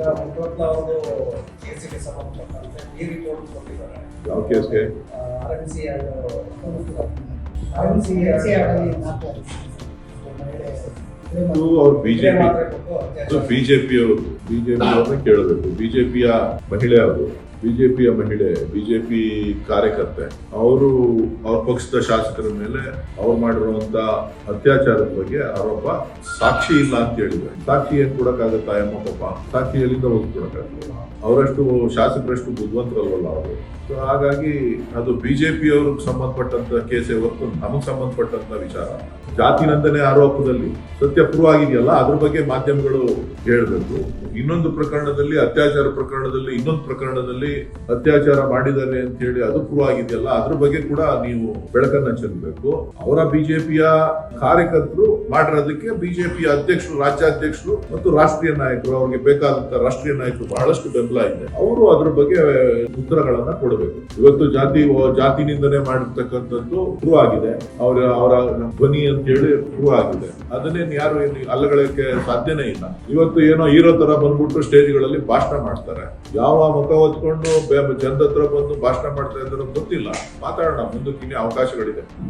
ಈಗ ಮುಖ್ಯಮಂತ್ರಿ ಅವರು ಕೇಸಿಗೆ ಸಂಬಂಧಪಟ್ಟಂತೆ ಈ ರಿಪೋರ್ಟ್ ಕೊಟ್ಟಿದ್ದಾರೆ. ಯಾವ ಕೇಸ್ಗೆ R M C R M C ಇದು ಅವ್ರು ಬಿಜೆಪಿ ಬಿಜೆಪಿ ಅವ್ರನ್ನ ಕೇಳಬೇಕು ಬಿಜೆಪಿಯ ಮಹಿಳೆ ಅವರು. ಬಿಜೆಪಿಯ ಮಹಿಳೆ ಬಿಜೆಪಿ ಕಾರ್ಯಕರ್ತೆ. ಅವರು ಅವ್ರ ಪಕ್ಷದ ಶಾಸಕರ ಮೇಲೆ ಅವ್ರು ಮಾಡಿರುವಂತ ಅತ್ಯಾಚಾರದ ಬಗ್ಗೆ ಆರೋಪ ಸಾಕ್ಷಿ ಇಲ್ಲ ಅಂತ ಹೇಳಿದ್ರೆ ಸಾಕ್ಷಿ ಏನ್ ಕೊಡಕ್ಕಾಗತ್ತಾ ಎಮ್ಮ ಪಾಪ. ಸಾಕ್ಷಿ ಎಲ್ಲಿಂದ ಹೋಗಿ ಕೊಡಕ್ಕಾಗಲ್ಲ ಅವರಷ್ಟು ಶಾಸಕರಷ್ಟು ಬುದ್ಧಿವಂತರಲ್ವಲ್ಲ ಅವರು. ಸೊ ಹಾಗಾಗಿ ಅದು ಬಿಜೆಪಿಯವ್ರಿಗೆ ಸಂಬಂಧಪಟ್ಟಂತ ಕೇಸೇ ಹೊರತು ನಮಗ್ ಸಂಬಂಧಪಟ್ಟಂತ ವಿಚಾರ. ಜಾತಿ ನಂದನೆ ಆರೋಪದಲ್ಲಿ ಸತ್ಯ ಪ್ರೂವ್ ಆಗಿದೆಯಲ್ಲ, ಅದ್ರ ಬಗ್ಗೆ ಮಾಧ್ಯಮಗಳು ಹೇಳಬೇಕು. ಇನ್ನೊಂದು ಪ್ರಕರಣದಲ್ಲಿ, ಅತ್ಯಾಚಾರ ಪ್ರಕರಣದಲ್ಲಿ, ಇನ್ನೊಂದು ಪ್ರಕರಣದಲ್ಲಿ ಅತ್ಯಾಚಾರ ಮಾಡಿದ್ದಾರೆ ಅಂತ ಹೇಳಿ ಅದು ಪ್ರೂವ್ ಆಗಿದೆಯಲ್ಲ, ಅದ್ರ ಬಗ್ಗೆ ಕೂಡ ನೀವು ಬೆಳಕನ್ನ ಚೆಲ್ಲಬೇಕು. ಅವರ ಬಿಜೆಪಿಯ ಕಾರ್ಯಕರ್ತರು ಮಾಡಿರೋದಕ್ಕೆ ಬಿಜೆಪಿಯ ಅಧ್ಯಕ್ಷರು, ರಾಜ್ಯಾಧ್ಯಕ್ಷರು ಮತ್ತು ರಾಷ್ಟ್ರೀಯ ನಾಯಕರು, ಅವ್ರಿಗೆ ಬೇಕಾದಂತ ರಾಷ್ಟ್ರೀಯ ನಾಯಕರು ಬಹಳಷ್ಟು ಬೆಂಬಲ ಇದೆ. ಅವರು ಅದ್ರ ಬಗ್ಗೆ ಉತ್ತರಗಳನ್ನ ಕೊಡಬೇಕು. ಇವತ್ತು ಜಾತಿ ಜಾತಿನಿಂದನೇ ಮಾಡಿರ್ತಕ್ಕಂಥದ್ದು ಪ್ರೂವ್ ಆಗಿದೆ. ಅವರ ಅವರ ಧ್ವನಿ ಅಂತ ಹೇಳಿ ಪ್ರೂವ್ ಆಗಿದೆ. ಅದನ್ನೇನು ಯಾರು ಅಲ್ಲಗಳಕ್ಕೆ ಸಾಧ್ಯನೇ ಇಲ್ಲ. ಇವತ್ತು ಏನೋ ಹೀರೋ ತರ ಬಂದ್ಬಿಟ್ಟು ಸ್ಟೇಜ್ಗಳಲ್ಲಿ ಭಾಷಣ ಮಾಡ್ತಾರೆ. ಯಾವ ಮುಖ ಹೊತ್ಕೊಂಡು ಜನದ ಹತ್ರ ಬಂದು ಭಾಷಣ ಮಾಡ್ತಾ ಗೊತ್ತಿಲ್ಲ. ಮಾತಾಡೋಣ ಮುಂದಕ್ಕೆ ಅವಕಾಶಗಳಿದೆ.